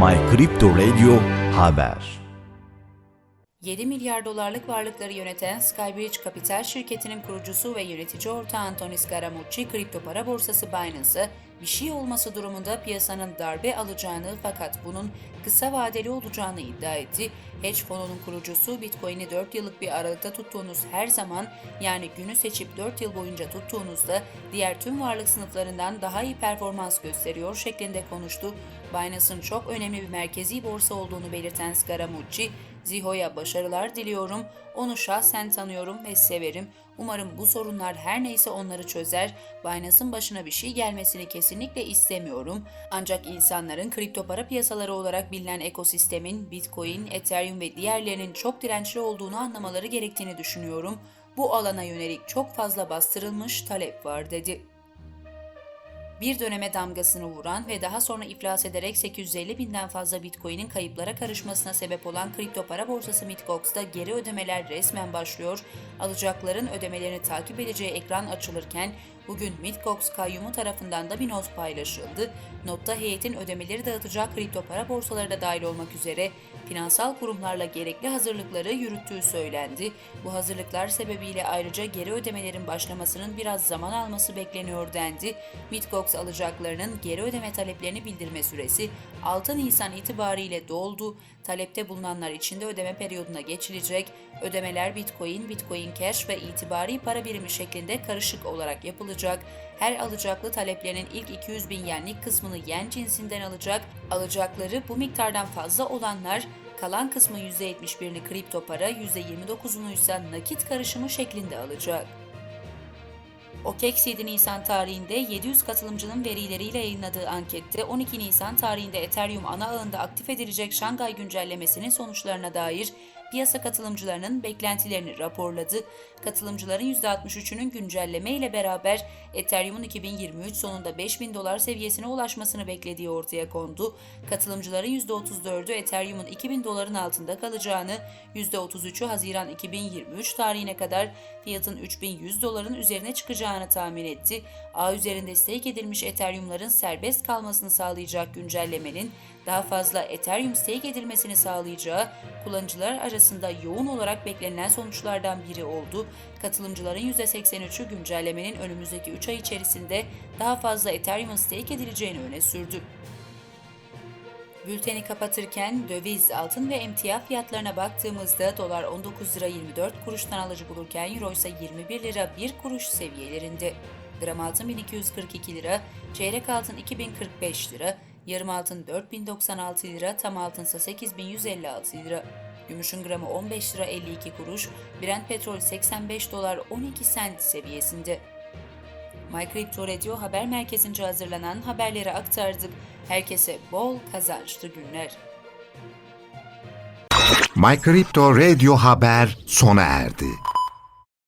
My Crypto Radio Haber. 7 milyar dolarlık varlıkları yöneten Skybridge Kapital şirketinin kurucusu ve yönetici ortağı Anthony Scaramucci, kripto para borsası Binance'a bir şey olması durumunda piyasanın darbe alacağını fakat bunun kısa vadeli olacağını iddia etti. Hedge fonunun kurucusu Bitcoin'i 4 yıllık bir aralıkta tuttuğunuz her zaman yani günü seçip 4 yıl boyunca tuttuğunuzda diğer tüm varlık sınıflarından daha iyi performans gösteriyor şeklinde konuştu. Binance'ın çok önemli bir merkezi borsa olduğunu belirten Scaramucci, Ziho'ya başarılar diliyorum. Onu şahsen tanıyorum ve severim. Umarım bu sorunlar her neyse onları çözer. Binance'ın başına bir şey gelmesini kesinlikle istemiyorum. Ancak insanların kripto para piyasaları olarak bilinen ekosistemin Bitcoin, Ethereum ve diğerlerinin çok dirençli olduğunu anlamaları gerektiğini düşünüyorum. Bu alana yönelik çok fazla bastırılmış talep var dedi bir döneme damgasını vuran ve daha sonra iflas ederek 850 binden fazla bitcoin'in kayıplara karışmasına sebep olan kripto para borsası Bitgox'ta geri ödemeler resmen başlıyor. Alacakların ödemelerini takip edeceği ekran açılırken bugün Bitgox kayyumu tarafından da bir not paylaşıldı. Notta heyetin ödemeleri dağıtacak kripto para borsaları da dahil olmak üzere finansal kurumlarla gerekli hazırlıkları yürüttüğü söylendi. Bu hazırlıklar sebebiyle ayrıca geri ödemelerin başlamasının biraz zaman alması bekleniyor dendi. Bitgox alacaklarının geri ödeme taleplerini bildirme süresi 6 Nisan itibariyle doldu. Talepte bulunanlar için de ödeme periyoduna geçilecek. Ödemeler Bitcoin, Bitcoin Cash ve itibari para birimi şeklinde karışık olarak yapılacak. Her alacaklı taleplerinin ilk 200 bin yenlik kısmını yen cinsinden alacak. Alacakları bu miktardan fazla olanlar kalan kısmı %71'ini kripto para, %29'unu ise nakit karışımı şeklinde alacak. OKEX 7 Nisan tarihinde 700 katılımcının verileriyle yayınladığı ankette 12 Nisan tarihinde Ethereum ana ağında aktif edilecek Şangay güncellemesinin sonuçlarına dair piyasa katılımcılarının beklentilerini raporladı. Katılımcıların %63'ünün güncelleme ile beraber Ethereum'un 2023 sonunda 5000 dolar seviyesine ulaşmasını beklediği ortaya kondu. Katılımcıların %34'ü Ethereum'un 2000 doların altında kalacağını, %33'ü Haziran 2023 tarihine kadar fiyatın 3100 doların üzerine çıkacağını tahmin etti. Ağ üzerinde stake edilmiş Ethereum'ların serbest kalmasını sağlayacak güncellemenin daha fazla Ethereum stake edilmesini sağlayacağı kullanıcılar arasında yoğun olarak beklenilen sonuçlardan biri oldu. Katılımcıların %83'ü güncellemenin önümüzdeki 3 ay içerisinde daha fazla Ethereum stake edileceğini öne sürdü. Bülteni kapatırken döviz, altın ve emtia fiyatlarına baktığımızda dolar 19 lira 24 kuruştan alıcı bulurken euro ise 21 lira 1 kuruş seviyelerinde. Gram altın 1242 lira, çeyrek altın 2045 lira, yarım altın 4096 lira, tam altınsa 8156 lira. Gümüşün gramı 15 lira 52 kuruş, Brent petrol 85 dolar 12 sent seviyesinde. My Crypto Radio haber merkezince hazırlanan haberleri aktardık. Herkese bol kazançlı günler. My Crypto Radio Haber sona erdi.